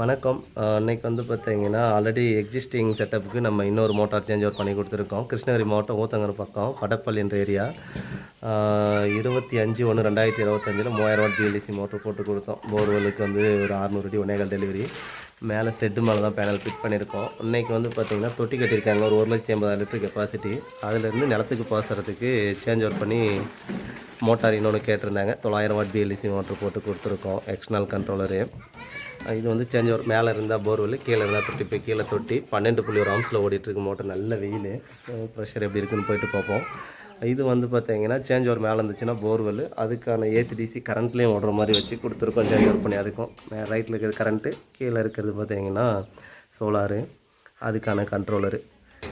வணக்கம். அன்னைக்கு வந்து பார்த்தீங்கன்னா ஆல்ரெடி எக்ஸிஸ்டிங் செட்டப்புக்கு நம்ம இன்னொரு மோட்டார் சேஞ்ச் ஓவர் பண்ணி கொடுத்துருக்கோம். கிருஷ்ணகிரி மாவட்டம் ஊத்தங்கரை பக்கம் படப்பள்ளி என்ற ஏரியா இருபத்தி அஞ்சு ஒன்று ரெண்டாயிரத்தி இருபத்தஞ்சில் மூவாயிரம் வாட் பிஎல்டிசி மோட்டர் போட்டு கொடுத்தோம். போர்வெலுக்கு வந்து ஒரு அறுநூறு அடி ஒன்னேகால் டெலிவரி மேலே செட்டு மேலே தான் பேனல் ஃபிட் பண்ணியிருக்கோம். இன்றைக்கி வந்து பார்த்தீங்கன்னா தொட்டி கட்டியிருக்காங்க. ஒரு ஒரு லட்சத்தி ஐம்பதாயிரம் லிட்டர் கெப்பாசிட்டி அதுலேருந்து நிலத்துக்கு பாசுறதுக்கு சேஞ்ச் ஓவர் பண்ணி மோட்டார் இன்னொன்று கேட்டிருந்தாங்க. தொள்ளாயிரம் வாட் பிஎல்டிசி மோட்டர் போட்டு கொடுத்துருக்கோம். எக்ஸ்டர்னல் கண்ட்ரோலரு இது வந்து சேஞ்ச் மேலே இருந்தால் போர்வெல் கீழே இருந்தால் தொட்டி போய் கீழே தொட்டி. பன்னெண்டு புள்ளி ஒரு ஆம்ஸில் ஓடிட்டுருக்கு மோட்டர் நல்ல வெயில். ப்ரெஷர் எப்படி இருக்குன்னு போயிட்டு பார்ப்போம். இது வந்து பார்த்தீங்கன்னா சேஞ்ச் ஓவர் மேலே இருந்துச்சுன்னா போர்வெல் அதுக்கான ஏசிடிசி கரண்ட்லேயும் ஓடுற மாதிரி வச்சு கொடுத்துருக்கோம் சேஞ்ச் ஓவர் பண்ணி. அதுக்கும் ரைட்டில் இருக்கிறது கரண்ட்டு கீழே இருக்கிறது பார்த்தீங்கன்னா சோலாரு அதுக்கான கண்ட்ரோலரு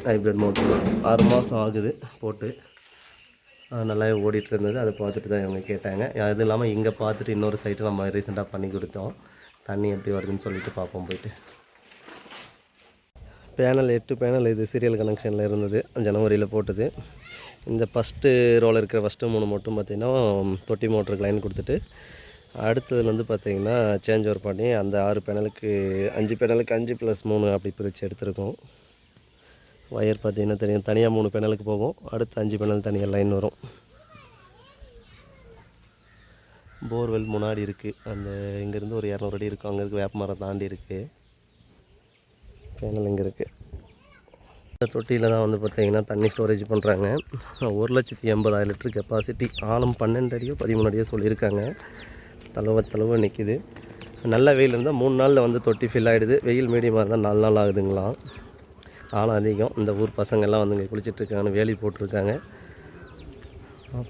ஹைப்ரிட் மோட்டர் ஆறு மாதம் ஆகுது போட்டு. நல்லா நல்லாவே ஓடிட்டு இருந்தது. அதை பார்த்துட்டு தான் இவங்க கேட்டாங்க. அது இல்லாமல் இங்கே பார்த்துட்டு இன்னொரு சைட்டு நம்ம ரீசெண்டாக பண்ணி கொடுத்தோம். தண்ணி எப்படி வருதுன்னு சொல்லிட்டு பார்ப்போம் போயிட்டு. பேனல் எட்டு பேனல் இது சீரியல் கனெக்ஷனில் இருந்தது ஜனவரியில் போட்டது. இந்த ஃபஸ்ட்டு ரோல் இருக்கிற ஃபஸ்ட்டு மூணு மட்டும் பார்த்திங்கன்னா தொட்டி மோட்டருக்கு லைன் கொடுத்துட்டு அடுத்ததுல வந்து பார்த்திங்கன்னா சேஞ்ச் ஓவர் பண்ணி அந்த ஆறு பேனலுக்கு அஞ்சு பேனலுக்கு அஞ்சு ப்ளஸ் மூணு அப்படி பிரித்து எடுத்திருக்கோம். ஒயர் பார்த்திங்கன்னா தெரியும் தனியாக மூணு பேனலுக்கு போகும் அடுத்து அஞ்சு பேனல் தனியாக லைன் வரும். போர்வெல் முன்னாடி இருக்குது அந்த இங்கேருந்து ஒரு இரநூறு அடி இருக்கும் அங்கே இருக்குது வேப்ப மரம் தாண்டி இருக்குது கேனல் இங்கே இருக்குது இந்த தொட்டியில் தான் வந்து பார்த்திங்கன்னா தண்ணி ஸ்டோரேஜ் பண்ணுறாங்க ஒரு லட்சத்தி எண்பதாயிரம் லிட்டர் கெப்பாசிட்டி ஆழம் பன்னெண்டு அடியோ பதிமூணு அடியோ சொல்லியிருக்காங்க. தளவ தளவ நிற்கிது நல்ல வெயில் இருந்தால் மூணு நாளில் வந்து தொட்டி ஃபில் ஆகிடுது வெயில் மீடியமாக இருந்தால் நாலு நாள் ஆகுதுங்களாம். ஆழம் அதிகம். இந்த ஊர் பசங்கள்லாம் வந்து இங்கே குளிச்சிட்ருக்காங்கன்னு வேலி போட்டிருக்காங்க.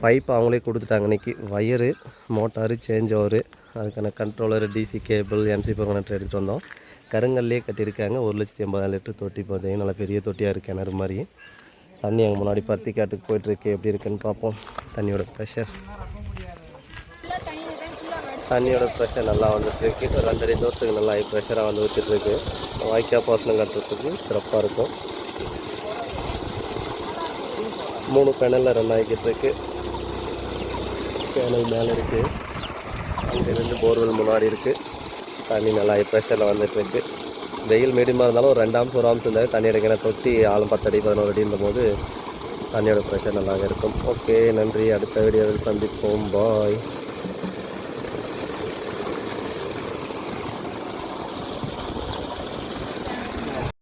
பைப் அவங்களே கொடுத்துட்டாங்க. இன்னைக்கு வயரு மோட்டாரு சேஞ்ச் ஓவரு அதுக்கான controller DC cable MC power connector எடுத்துகிட்டு வந்தோம். கருங்கல்லே கட்டியிருக்காங்க. ஒரு லட்சத்தி எண்பதாயிரம் லிட்டர் தொட்டி பார்த்தீங்கன்னா நல்லா பெரிய தொட்டியாக இருக்குது கிணறு மாதிரி. தண்ணி அங்கே முன்னாடி பருத்தி காட்டுக்கு போயிட்டுருக்கு. எப்படி இருக்குன்னு பார்ப்போம். தண்ணியோட ப்ரெஷர் தண்ணியோட ப்ரெஷர் நல்லா வந்துட்டுருக்கு இப்போ ரெண்டரை தூரத்துக்கு நல்லா ப்ரெஷராக வந்து ஊற்றிட்டுருக்கு வாய்க்கால் பாசனம் கட்டுறதுக்கு சிறப்பாக இருக்கும். மூணு பேனலில் ரன் ஆகிக்கிட்டு இருக்குது கேனல் மேலே இருக்குது அங்கேருந்து போர்வெல் முன்னாடி இருக்குது தண்ணி நல்லா ப்ரெஷரில் வந்துட்டுருக்கு வெயில் மீடியமாக இருந்தாலும் ஒரு ரெண்டு ஆம்ஸ் ஒரு ஆம்ஸ் இருந்தால் தண்ணி எடுக்கிற தொட்டி ஆளும் பத்து அடி பதினோரு அடின்ற போது தண்ணியோட ப்ரெஷர் நல்லா இருக்கும். ஓகே நன்றி. அடுத்த வீடியோவில் சந்திப்போம். பாய்